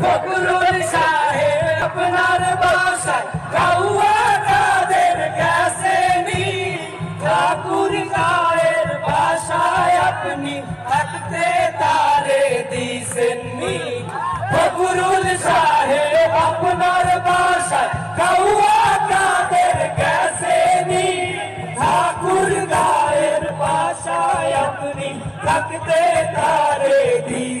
फकरुल साहेब, अपना रबासा। काउआ का कैसे नी ठाकुर कायर भाषा अपनी हटते तारे दी सिन्नी। अपना रबासा। काउआ का कैसे नी ठाकुर अपनी हटते तारे दी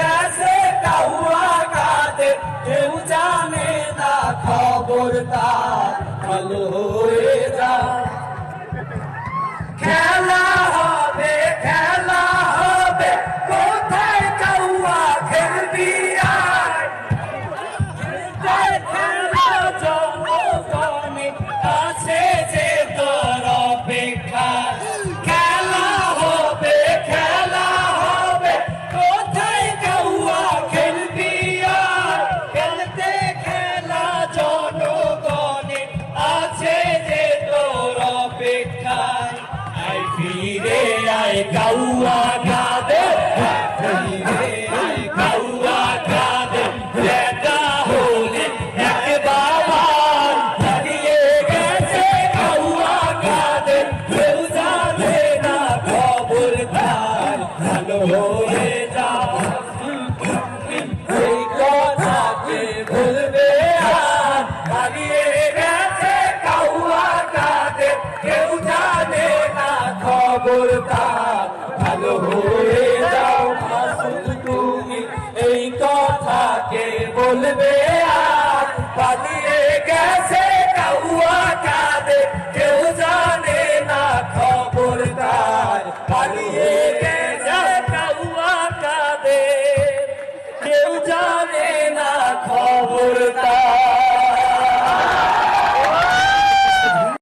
খবর তার ভালো হয়ে যাও অপেক্ষায় আয় ফিরে, আয় কাউয়া গাদে ফিরে, আয় কাউয়া বাবার হারিয়ে গেছে কাউয়া গাদে কেউ জানে না খবর তার Guru